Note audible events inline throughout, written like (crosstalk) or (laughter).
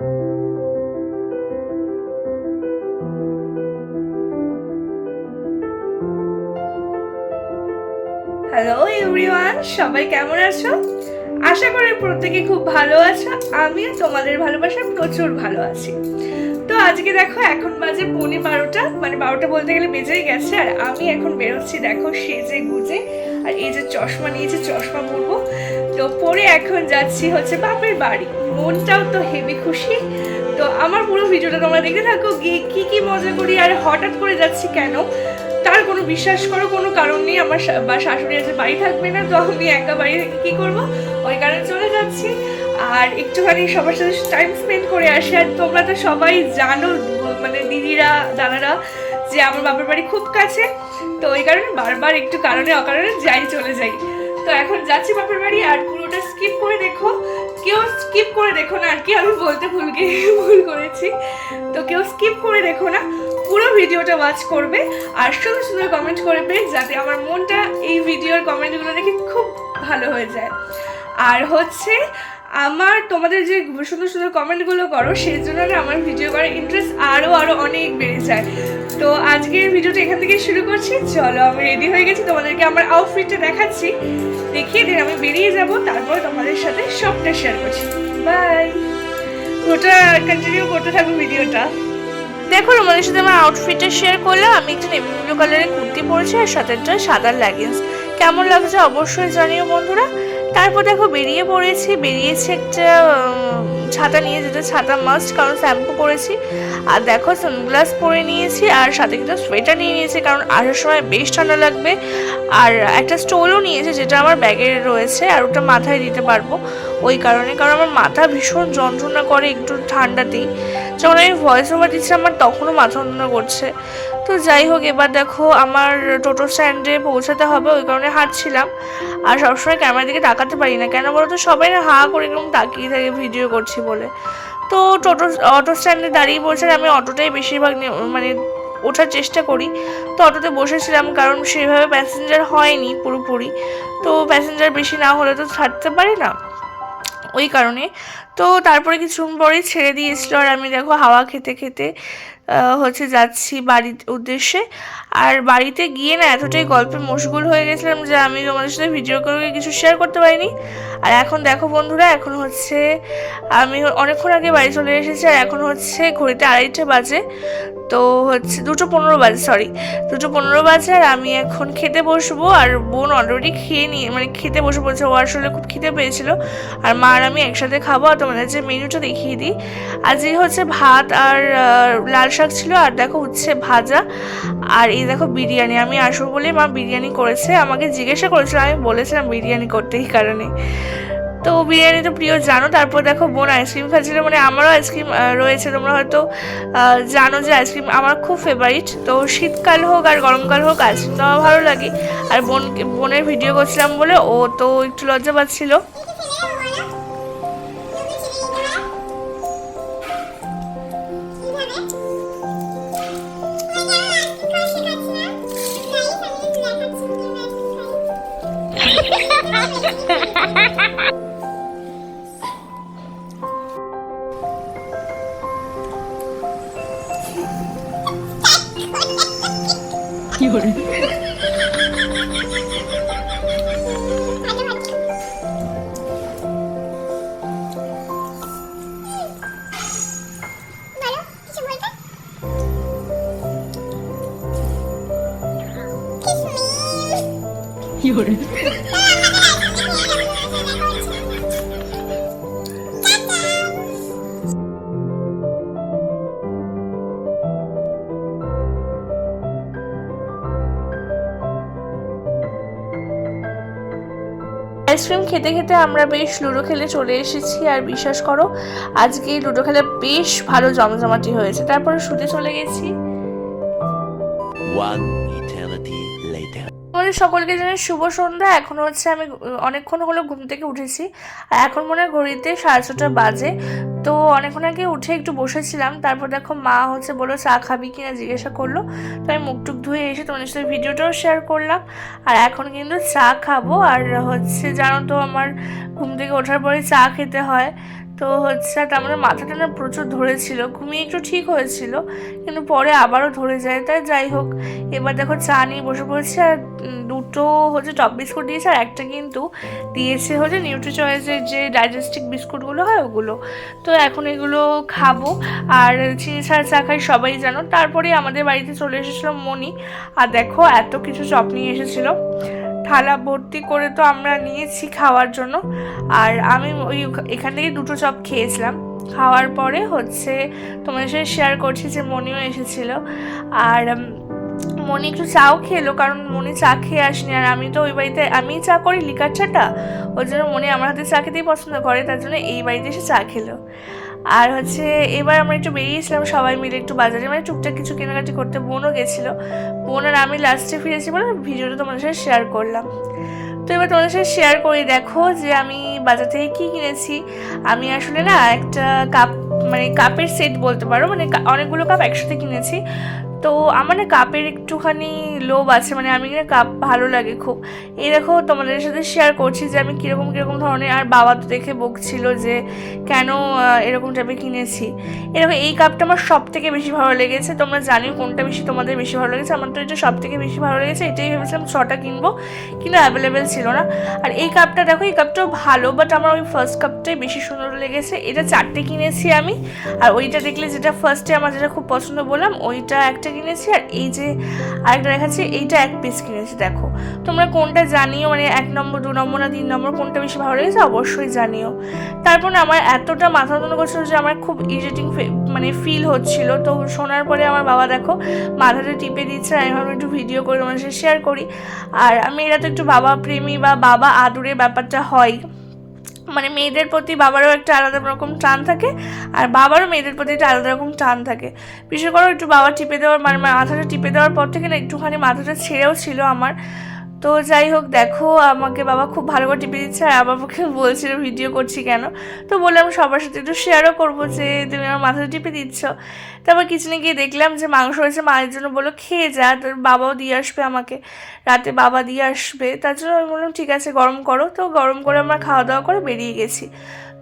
Hello everyone সবাই কেমন আছো? আশা করি প্রত্যেকে খুব ভালো আছো। আমিও তোমাদের ভালোবাসা প্রচুর ভালো আছি। তো আজকে দেখো, এখন বাজে পৌনে বারোটা। মানে বারোটা বলতে গেলে বেজেই গেছে। আর আমি এখন বেরোচ্ছি, দেখো, সেজে গুজে। আর এই যে চশমা নিয়েছে, চশমা পরবো। তো পরে এখন যাচ্ছি হচ্ছে বাপের বাড়ি। মনটাও তো হেভি খুশি। তো আমার পুরো ভিডিওটা তোমরা দেখতে থাকো, গিয়ে কি কি মজা করি আর হঠাৎ করে যাচ্ছি কেন? তার কোনো বিশ্বাস করো, কোনো কারণ নেই। আমার বা শাশুড়ি আছে, বাড়ি থাকবে না, তো আমি একা বাড়ি থেকে কী করব? ওই কারণে চলে যাচ্ছি। আর একটুখানি সবার সাথে টাইম স্পেন্ড করে আসি। আর তোমরা তো সবাই জানো মানে দিদিরা, দাদারা, যে আমার বাপের বাড়ি খুব কাছে। তো ওই কারণে বারবার একটু কারণে অকারণে যাই, চলে যাই। তো এখন যাচ্ছি বাপের বাড়ি আর পুরোটা স্কিপ করে দেখো। কেউ স্কিপ করে দেখো না আর কি, আমি বলতে ভুল গিয়ে ভুল করেছি। তো কেউ স্কিপ করে দেখো না, পুরো ভিডিওটা ওয়াচ করবে আর সুন্দর সুন্দর কমেন্ট করবে যাতে আমার মনটা এই ভিডিওর কমেন্টগুলো দেখে খুব ভালো হয়ে যায়। আর হচ্ছে আমার তোমাদের যে সুন্দর সুন্দর কমেন্টগুলো করো, সেই জন্য না আমার ভিডিও করার ইন্টারেস্ট আরও আরও অনেক বেড়ে যায়। তো আজকের ভিডিওটা এখান থেকে শুরু করছি। চলো, আমি রেডি হয়ে গেছি। তোমাদেরকে আমার আউটফিটটা দেখাচ্ছি। দেখিয়ে দিন আমি বেরিয়ে যাব। তারপর তোমাদের সাথে সবটা শেয়ার করছি। বাই ওটা কন্টিনিউ করতে থাকব ভিডিওটা দেখো, তোমাদের সাথে আমার আউটফিটটা শেয়ার করলাম। আমি একটা নেভি ব্লু কালারের কুর্তি পরেছি আর সাথে একটা সাদা লেগিংস কেমন লাগছে অবশ্যই জানিও বন্ধুরা। তারপর দেখো বেরিয়ে পড়েছি, বেরিয়েছি একটা ছাতা নিয়ে, যেটা ছাতা মাস্ট কারণ শ্যাম্পু করেছি। আর দেখো সানগ্লাস পরে নিয়েছি, আর সাথে কিন্তু সোয়েটার নিয়ে নিয়েছি, কারণ আসার সময় বেশ ঠান্ডা লাগবে। আর একটা স্টোলও নিয়েছি, যেটা আমার ব্যাগে রয়েছে, আর ওটা মাথায় দিতে পারব। ওই কারণে, কারণ আমার মাথা ভীষণ যন্ত্রণা করে একটু ঠান্ডাতেই। যখন আমি ভয়েস ওভার দিচ্ছি আমার তখনও মাথা যন্ত্রণা করছে। তো যাই হোক, এবার দেখো আমার টোটো স্ট্যান্ডে পৌঁছাতে হবে, ওই কারণে হাঁটছিলাম। আর সবসময় ক্যামেরার দিকে তাকাতে পারি না, কেন বলো তো সবাই হা করে এরকম তাকিয়ে থাকে ভিডিও করছি বলে। তো টোটো অটো স্ট্যান্ডে দাঁড়িয়ে বলছে আমি অটোটাই বেশিরভাগ মানে ওঠার চেষ্টা করি। তো অটোতে বসেছিলাম কারণ সেভাবে প্যাসেঞ্জার হয়নি পুরোপুরি। তো প্যাসেঞ্জার বেশি না হলে তো ছাড়তে পারি না। ওই কারণে তো তারপরে কিছুক্ষণ পরেই ছেড়ে দিয়েছিল আর আমি দেখো হাওয়া খেতে খেতে হচ্ছে যাচ্ছি বাড়ির উদ্দেশ্যে। আর বাড়িতে গিয়ে না এতটাই গল্পে মশগুল হয়ে গেছিলাম যে আমি তোমাদের সাথে ভিডিও করে কিছু শেয়ার করতে পারিনি। আর এখন দেখো বন্ধুরা, এখন হচ্ছে আমি অনেকক্ষণ আগে বাড়ি চলে এসেছি আর এখন হচ্ছে ঘড়িতে আড়াইটে বাজে। তো হচ্ছে দুটো পনেরো বাজে সরি দুটো পনেরো বাজে আর আমি এখন খেতে বসবো আর বোন অলরেডি খেয়ে নিয়ে মানে খেতে বসে বলছে ও আসলে খুব খেতে পেয়েছিল। আর মা আর আমি একসাথে খাব আর যে মেনুটা দেখিয়ে দিই। আজকে হচ্ছে ভাত আর লাল শাক ছিল, আর দেখো হচ্ছে ভাজা। আর এই দেখো বিরিয়ানি, আমি আসব বলে মা বিরিয়ানি করেছে। আমাকে জিজ্ঞাসা করেছিল, আমি বলেছিলাম বিরিয়ানি করতে এই কারণে। তো বিরিয়ানি তো প্রিয়, জানো? তারপর দেখো বোন আইসক্রিম খাচ্ছিল মানে আমারও আইসক্রিম রয়েছে। তোমরা হয়তো জানো যে আইসক্রিম আমার খুব ফেভারিট তো শীতকাল হোক আর গরমকাল হোক, আইসক্রিম তো আমার ভালো লাগে। আর বোন বোনের ভিডিও করছিলাম বলে ও তো একটু লজ্জা পাচ্ছিল। 有人。আইসক্রিম খেতে খেতে আমরা বেশ লুডো খেলে চলে এসেছি, আর বিশ্বাস করো, আজকে লুডো খেলা বেশ ভালো জমজমাটি হয়েছে। তারপরে শুতে চলে গেছি। আমাদের সকলকে জানাই শুভ সন্ধ্যা। এখন হচ্ছে আমি, অনেকক্ষণ হলো ঘুম থেকে উঠেছি। আর এখন মনে হয় ঘড়িতে সাড়ে ছটা বাজে। তো অনেকক্ষণ আগে উঠে একটু বসেছিলাম। তারপর দেখো মা হচ্ছে বলল, চা খাবি কিনা জিজ্ঞাসা করল। তো আমি মুখ টুক ধুয়ে এসে তোমাদের সাথে ভিডিওটাও শেয়ার করলাম। আর এখন কিন্তু চা খাব। আর হচ্ছে জানো তো আমার ঘুম থেকে ওঠার পরে চা খেতে হয়। তো হচ্ছে আর তার মানে মাথাটা না প্রচুর ধরেছিল, ঘুমিয়ে একটু ঠিক হয়েছিল, কিন্তু পরে আবারও ধরে যায়, তাই যাই হোক, এবার দেখো চা নিয়ে বসে পড়েছি আর দুটো হচ্ছে টপ বিস্কুট দিয়েছে আর একটা কিন্তু দিয়েছে হচ্ছে নিউট্রি চয়েসের যে ডাইজেস্টিক বিস্কুটগুলো হয় ওগুলো। তো এখন এগুলো খাব আর চিনি ছাড়া চা খাই সবাই জানো। তারপরে আমাদের বাড়িতে চলে এসেছিল মনি আর দেখো এত কিছু চপ নিয়ে এসেছিল। থালা ভর্তি করে তো আমরা নিয়েছি খাওয়ার জন্য। আর আমি ওই এখান থেকে দুটো চপ খেয়েছিলাম। খাওয়ার পরে হচ্ছে তোমাদের সাথে শেয়ার করছি যে মনিও এসেছিল। আর মনি একটু চাও খেলো, কারণ মনি চা খেয়ে আসেনি। আর আমি তো ওই বাড়িতে, আমি চা করি লিকার চাটা। ওই জন্য মনি আমার হাতে চা খেতেই পছন্দ করে, তার জন্য এই বাড়িতে এসে চা খেলো। আর হচ্ছে এবার আমরা একটু বেরিয়েছিলাম, সবাই মিলে একটু বাজারে। মানে টুকটাক কিছু কেনাকাটি করতে বোনও গেছিল। বোন আর আমি লাস্টে ফিরেছি বলে ভিডিওটা তোমাদের সাথে শেয়ার করলাম। তো এবার তোমাদের সাথে শেয়ার করি, দেখো যে আমি বাজার থেকে কী কিনেছি। আমি আসলে না একটা কাপ মানে কাপের সেট বলতে পারো মানে অনেকগুলো কাপ একসাথে কিনেছি। তো আমার না কাপের একটুখানি লোভ আছে মানে আমি না কাপ ভালো লাগে খুব। এই দেখো, তোমাদের সাথে শেয়ার করছি যে আমি কীরকম কীরকম ধরনের, আর বাবা তো দেখে বকছিল যে কেন এরকম টাইপের কিনেছি। এরকম এই কাপটা আমার সব থেকে বেশি ভালো লেগেছে। তোমরা জানিও কোনটা বেশি তোমাদের বেশি ভালো লেগেছে। আমার তো এটা সব থেকে বেশি ভালো লেগেছে, এটাই ভেবেছিলাম ছটা কিনবো, কিন্তু অ্যাভেলেবেল ছিল না। আর এই কাপটা দেখো, এই কাপটাও ভালো বাট আমার ওই ফার্স্ট কাপটাই বেশি সুন্দর লেগেছে। এটা চারটে কিনেছি আমি, আর ওইটা দেখলে যেটা ফার্স্টে আমার যেটা খুব পছন্দ বললাম, ওইটা একটা কিনেছি আর এই যে আরেকটা দেখাচ্ছি, এইটা এক পিস কিনেছি, দেখো। তোমরা কোনটা জানিও মানে এক নম্বর, দু নম্বর না তিন নম্বর, কোনটা বেশি ভালো লেগেছে অবশ্যই জানিও। তারপর আমার এতটা মাথা যন্ত্রণা করছিল যে আমার খুব ইরিটেটিং মানে ফিল হচ্ছিল। তো শোনার পরে আমার বাবা দেখো, মাথাটা টিপে দিচ্ছে, আমি ভাবলাম একটু ভিডিও করে সাথে শেয়ার করি। আর আমি, এরা তো একটু বাবা প্রেমী বা বাবা আদুরে ব্যাপারটা হয়। মানে মেয়েদের প্রতি বাবারও একটা আলাদা রকম টান থাকে, আর বাবারও মেয়েদের প্রতি একটা আলাদা রকম টান থাকে। বিশেষ করে একটু বাবা টিপে দেওয়ার মানে মাথাটা টিপে দেওয়ার পর থেকে না একটুখানি মাথাটা ছেড়েও ছিল আমার। তো যাই হোক, দেখো, আমাকে বাবা খুব ভালো করে টিপে দিচ্ছে আর আমাকে (laughs) বলছিল ভিডিও করছি কেন? তো বললাম সবার সাথে একটু শেয়ারও করব যে তুমি আমার মাথাটা টিপে দিচ্ছ। তারপর কিচেনে গিয়ে দেখলাম যে মাংস হয়েছে মায়ের জন্য বলল, খেয়ে যা, তোর বাবাও দিয়ে আসবে আমাকে। রাতে বাবা দিয়ে আসবে। তার জন্য আমি বললাম, ঠিক আছে, গরম করো। তো গরম করে আমরা খাওয়া দাওয়া করে বেরিয়ে গেছি।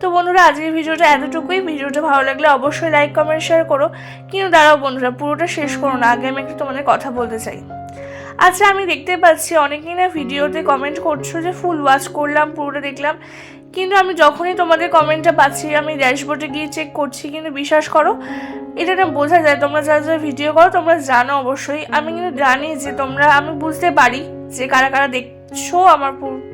তো বন্ধুরা, আজকের ভিডিওটা এতটুকুই। ভিডিওটা ভালো লাগলে অবশ্যই লাইক কমেন্ট শেয়ার করো। কিন্তু দাঁড়াও বন্ধুরা, পুরোটা শেষ করো না। আগে আমি একটু তোমাদের কথা বলতে চাই। আচ্ছা আমি দেখতে পাচ্ছি অনেকেই না ভিডিওতে কমেন্ট করছ যে, ফুল ওয়াচ করলাম, পুরোটা দেখলাম। কিন্তু আমি যখনই তোমাদের কমেন্টটা পাচ্ছি, আমি ড্যাশবোর্ডে গিয়ে চেক করছি, কিন্তু বিশ্বাস করো, এটা না বোঝা যায়। তোমরা যারা যারা ভিডিও করো, তোমরা জানো অবশ্যই। আমি কিন্তু জানি যে তোমরা, আমি বুঝতে পারি যে কারা কারা দেখছ আমার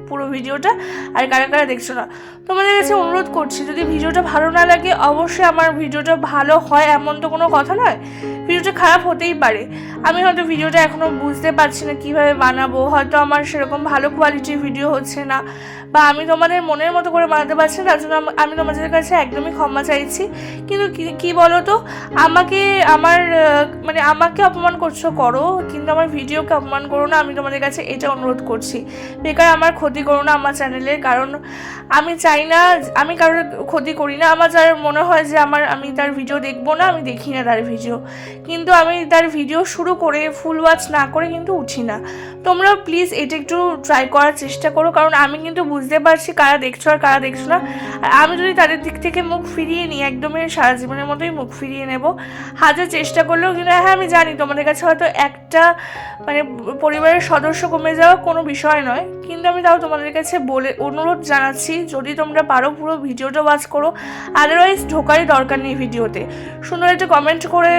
পুরো ভিডিওটা আর কারা কারা দেখছ না। তোমাদের কাছে অনুরোধ করছি, যদি ভিডিওটা ভালো না লাগে, অবশ্যই আমার ভিডিওটা ভালো হয় এমন তো কোনো কথা নয়। ভিডিওটা খারাপ হতেই পারে। আমি হয়তো ভিডিওটা এখনও বুঝতে পারছি না কীভাবে বানাবো, হয়তো আমার সেরকম ভালো কোয়ালিটির ভিডিও হচ্ছে না, বা আমি তোমাদের মনের মতো করে বানাতে পারছি না, তার জন্য আমি তোমাদের কাছে একদমই ক্ষমা চাইছি। কিন্তু কি- কি বলো তো আমাকে, আমার মানে আমাকে অপমান করছ করো, কিন্তু আমার ভিডিওকে অপমান করো না, আমি তোমাদের কাছে এটা অনুরোধ করছি। বেকার আমার ক্ষতি করো না আমার চ্যানেলের কারণ আমি চাই না, আমি কারোর ক্ষতি করি না। আমার যার মনে হয় যে আমার, আমি তার ভিডিও দেখব না, আমি দেখি না তার ভিডিও কিন্তু আমি তার ভিডিও শুরু করে ফুল ওয়াচ না করে কিন্তু উঠি না। তোমরা প্লিজ এটা একটু ট্রাই করার চেষ্টা করো, কারণ আমি কিন্তু বুঝতে পারছি কারা দেখছ আর কারা দেখছ না। আর আমি যদি তাদের দিক থেকে মুখ ফিরিয়ে নিই, একদমই সারা জীবনের মতোই মুখ ফিরিয়ে নেব। হাজার চেষ্টা করলেও কিন্তু হ্যাঁ আমি জানি তোমাদের কাছে হয়তো একটা মানে পরিবারের সদস্য কমে যাওয়া কোনো বিষয় নয়, কিন্তু আমি তাও তোমাদের কাছে বলে, অনুরোধ জানাচ্ছি, যদি তোমরা পারো পুরো ভিডিওটা ওয়াচ করো। আদারওয়াইজ ঢোকারই দরকার নেই ভিডিওতে। সুন্দর একটা কমেন্ট করে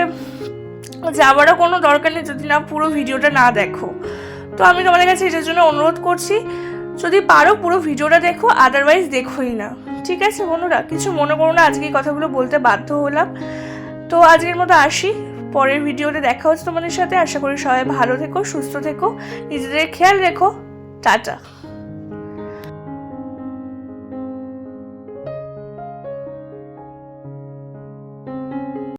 যাওয়ারও কোনো দরকার নেই, যদি না পুরো ভিডিওটা না দেখো। তো আমি তোমাদের কাছে এটার জন্য অনুরোধ করছি, যদি পারো পুরো ভিডিওটা দেখো আদারওয়াইজ দেখোই না। ঠিক আছে বন্ধুরা? কিছু মনে করো না, আজকে এই কথাগুলো বলতে বাধ্য হলাম। তো আজকের মতো আসি। পরের ভিডিওতে দেখা হচ্ছে তোমাদের সাথে। আশা করি সবাই ভালো থেকো, সুস্থ থেকো। নিজেদের খেয়াল রেখো। টাটা।